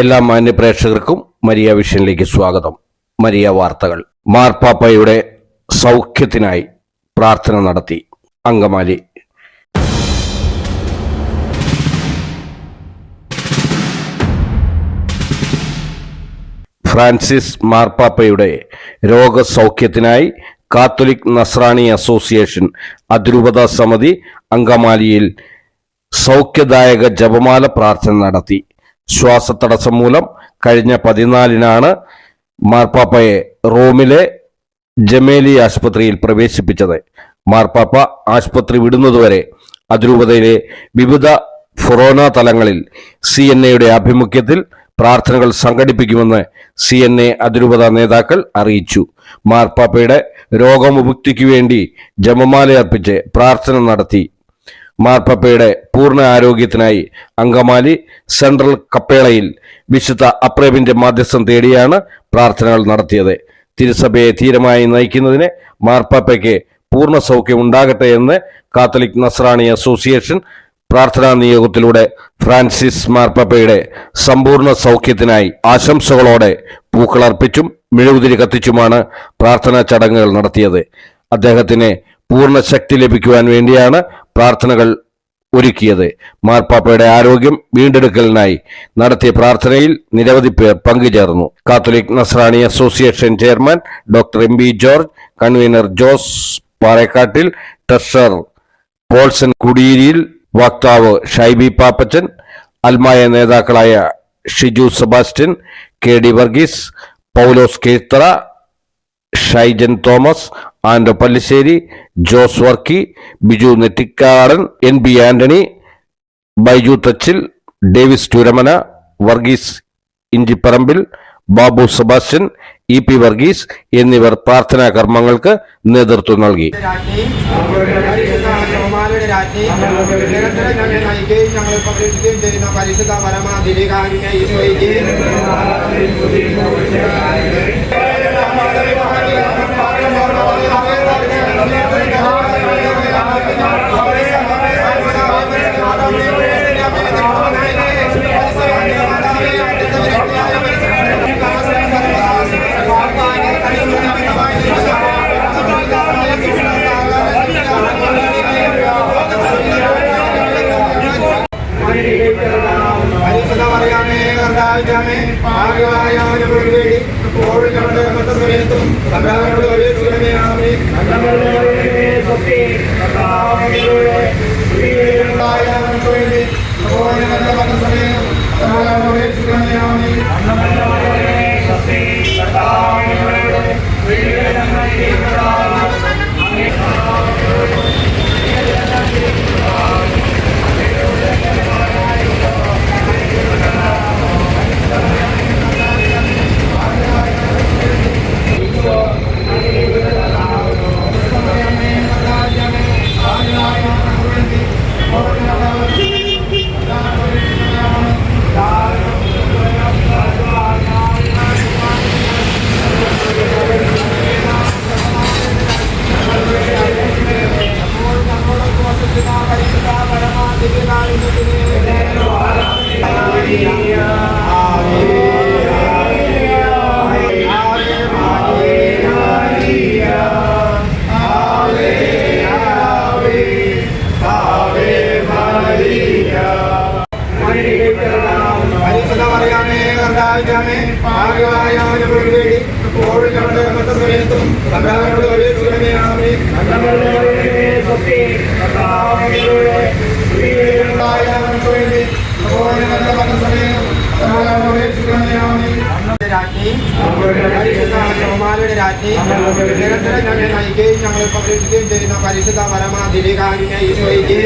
എല്ലാ മാന്യ പ്രേക്ഷകർക്കും മരിയ വിഷനിലേക്ക് സ്വാഗതം. മരിയ വാർത്തകൾ. മാർപ്പാപ്പയുടെ സൗഖ്യത്തിനായി പ്രാർത്ഥന നടത്തി അങ്കമാലി. ഫ്രാൻസിസ് മാർപ്പാപ്പയുടെ രോഗസൗഖ്യത്തിനായി കാത്തലിക് നസ്രാണി അസോസിയേഷൻ അതിരൂപത സമിതി അങ്കമാലിയിൽ സൗഖ്യദായക ജപമാല പ്രാർത്ഥന നടത്തി. ശ്വാസതടസ്സം മൂലം കഴിഞ്ഞ പതിനാലിനാണ് മാർപ്പാപ്പയെ റോമിലെ ജമേലി ആശുപത്രിയിൽ പ്രവേശിപ്പിച്ചത്. മാർപ്പാപ്പ ആശുപത്രി വിടുന്നതുവരെ അതിരൂപതയിലെ വിവിധ ഫൊറോന തലങ്ങളിൽ സി എൻ എയുടെ ആഭിമുഖ്യത്തിൽ പ്രാർത്ഥനകൾ സംഘടിപ്പിക്കുമെന്ന് സി എൻ എ അതിരൂപത നേതാക്കൾ അറിയിച്ചു. മാർപ്പാപ്പയുടെ രോഗമുക്തിക്കു വേണ്ടി ജമമാല അർപ്പിച്ച് പ്രാർത്ഥന നടത്തി മാർപ്പാപ്പയുടെ പൂർണ ആരോഗ്യത്തിനായി അങ്കമാലി സെൻട്രൽ കപ്പേളയിൽ വിശുദ്ധ അപ്രേബിന്റെ മാധ്യസ്ഥം തേടിയാണ് പ്രാർത്ഥനകൾ നടത്തിയത്. തിരുസഭയെ ധീരമായി നയിക്കുന്നതിന് മാർപ്പാപ്പയ്ക്ക് പൂർണ സൗഖ്യം ഉണ്ടാകട്ടെ എന്ന് കാത്തലിക് നസ്രാണി അസോസിയേഷൻ പ്രാർത്ഥനാ നിയോഗത്തിലൂടെ ഫ്രാൻസിസ് മാർപ്പാപ്പയുടെ സമ്പൂർണ സൗഖ്യത്തിനായി ആശംസകളോടെ പൂക്കളർപ്പിച്ചും മെഴുകുതിരി കത്തിച്ചുമാണ് പ്രാർത്ഥനാ ചടങ്ങുകൾ നടത്തിയത്. അദ്ദേഹത്തിന് പൂർണ ശക്തി ലഭിക്കുവാൻ വേണ്ടിയാണ് പ്രാർത്ഥനകൾ ഒരുക്കിയത്. മാർപ്പാപ്പയുടെ ആരോഗ്യം വീണ്ടെടുക്കലിനായി നടത്തിയ പ്രാർത്ഥനയിൽ നിരവധി പേർ പങ്കുചേർന്നു. Catholic Nasrani association chairman doctor M. B. George convener Jose Parekattil treasurer Polson Kudiyiriyil വക്താവ് ഷൈബി പാപ്പച്ചൻ അൽമായ നേതാക്കളായ Shiju Sebastian K D Varghese Paulose Kethra Shaijan Thomas Ando Pallissery Jose Varkey Biju Nettikadan N B Antony Baiju Thachil Davis Churamana Varghese Inchiparambil Babu Sebastian E P Varghese എന്നിവർ പ്രാർത്ഥനാ കർമ്മങ്ങൾക്ക് നേതൃത്വം നൽകി. ഞങ്ങളെ സംരക്ഷിക്കുകയും ചെയ്യുന്ന പരിശുദ്ധ പരമാധികാരിനെ ഈശോയ്ക്ക് പരിശുദ്ധ പറയാമേ കർത്താവിനെ ഭാഗ്യവായാലും വേണ്ടി കോവിഡ് ഞങ്ങളുടെ സമയത്തും കർത്താവിനോട് വലിയ ചുരമയാമേ വേണ്ടി പറയാമേ കർത്താവിനെ ഭാഗ്യവായാലും വേണ്ടി കോവിഡ് ഞങ്ങളുടെ സമയത്തും കർത്താവിനോട് വലിയ ചുരമയാമേ രാജ്ഞി രാജ്ഞി നിരന്തരം ഞങ്ങളെ നയിക്കുകയും ഞങ്ങളെ സംരക്ഷിക്കുകയും ചെയ്യുന്ന പരിശുദ്ധ പരമാധികാരിനെ ഈശോയ്ക്ക്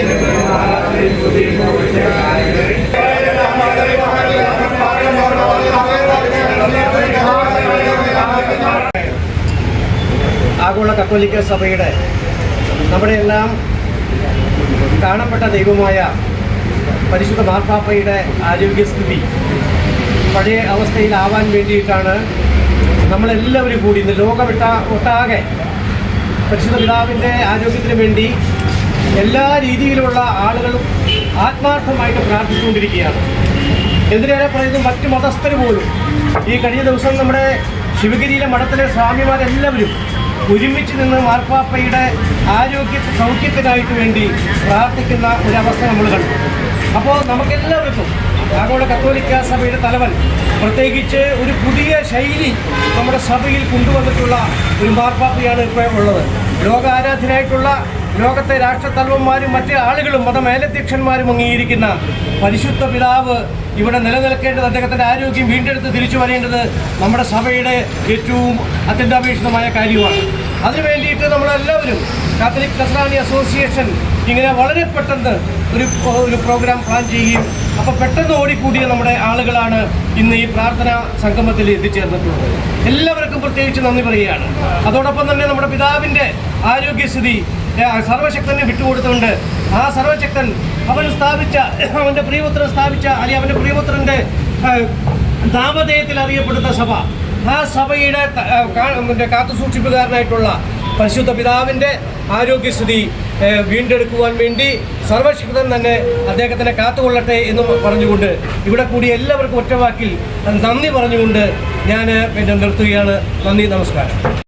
ആഗോള കത്തോലിക്ക സഭയുടെ നമ്മുടെ എല്ലാം കാണപ്പെട്ട ദൈവമായ പരിശുദ്ധ മാർപ്പാപ്പയുടെ ആരോഗ്യസ്ഥിതി പഴയ അവസ്ഥയിലാവാൻ വേണ്ടിയിട്ടാണ് നമ്മളെല്ലാവരും കൂടി ഇന്ന് ലോകവിട്ട ഒട്ടാകെ പരിശുദ്ധ പിതാവിന്റെ ആരോഗ്യത്തിന് വേണ്ടി എല്ലാ രീതിയിലുള്ള ആളുകളും ആത്മാർത്ഥമായിട്ട് പ്രാർത്ഥിച്ചുകൊണ്ടിരിക്കുകയാണ്. എന്തിനേറെ പറയുന്നു? മറ്റ് മതസ്ഥർ പോലും ഈ കഴിഞ്ഞ ദിവസം നമ്മുടെ ശിവഗിരിയിലെ മഠത്തിലെ സ്വാമിമാരെല്ലാവരും ഒരുമിച്ച് നിന്ന് മാർപ്പാപ്പയുടെ ആരോഗ്യ സൗഖ്യത്തിനായിട്ട് വേണ്ടി പ്രാർത്ഥിക്കുന്ന ഒരവസ്ഥ നമ്മൾ കണ്ടു. അപ്പോൾ നമുക്കെല്ലാവർക്കും ആഗോള കത്തോലിക്ക സഭയുടെ തലവൻ പ്രത്യേകിച്ച് ഒരു പുതിയ ശൈലി നമ്മുടെ സഭയിൽ കൊണ്ടുവന്നിട്ടുള്ള ഒരു മാർപ്പാപ്പയാണ് ഇപ്പോൾ ഉള്ളത്. ലോകാരാധനായിട്ടുള്ള ലോകത്തെ രാഷ്ട്രത്തലവന്മാരും മറ്റ് ആളുകളും മതമേലധ്യക്ഷന്മാരും അംഗീകരിക്കുന്ന പരിശുദ്ധ പിതാവ് ഇവിടെ നിലനിൽക്കേണ്ടത് അദ്ദേഹത്തിന്റെ ആരോഗ്യം വീണ്ടെടുത്ത് തിരിച്ചു വരേണ്ടത് നമ്മുടെ സഭയുടെ ഏറ്റവും അത്യന്താപേക്ഷിതമായ കാര്യമാണ്. അതിനു വേണ്ടിയിട്ട് നമ്മളെല്ലാവരും കാത്തലിക് കസറാണി അസോസിയേഷൻ ഇങ്ങനെ വളരെ പെട്ടെന്ന് ഒരു ഒരു പ്രോഗ്രാം പ്ലാൻ ചെയ്യുകയും അപ്പോൾ പെട്ടെന്ന് ഓടിക്കൂടിയ നമ്മുടെ ആളുകളാണ് ഇന്ന് ഈ പ്രാർത്ഥനാ സംഗമത്തിൽ എത്തിച്ചേർന്നിട്ടുള്ളത്. എല്ലാവർക്കും പ്രത്യേകിച്ച് നന്ദി പറയുകയാണ്. അതോടൊപ്പം തന്നെ നമ്മുടെ പിതാവിന്റെ ആരോഗ്യസ്ഥിതി സർവശക്തനെ വിട്ടുകൊടുത്തുകൊണ്ട് ആ സർവശക്തൻ അവൻ സ്ഥാപിച്ച അവന്റെ പ്രിയപുത്രൻ സ്ഥാപിച്ച അല്ലെങ്കിൽ അവന്റെ പ്രിയപുത്രന്റെ നാമധേയത്തിൽ അറിയപ്പെടുന്ന സഭ. ആ സഭയുടെ കാത്തുസൂക്ഷിപ്പുകാരനായിട്ടുള്ള പരിശുദ്ധ പിതാവിന്റെ ആരോഗ്യസ്ഥിതി വീണ്ടെടുക്കുവാൻ വേണ്ടി സർവശക്തൻ തന്നെ അദ്ദേഹത്തിനെ കാത്തുകൊള്ളട്ടെ എന്ന് പറഞ്ഞുകൊണ്ട് ഇവിടെ കൂടി എല്ലാവർക്കും ഒറ്റവാക്കിൽ നന്ദി പറഞ്ഞുകൊണ്ട് ഞാൻ പിന്നെ നിർത്തുകയാണ്. നന്ദി നമസ്കാരം.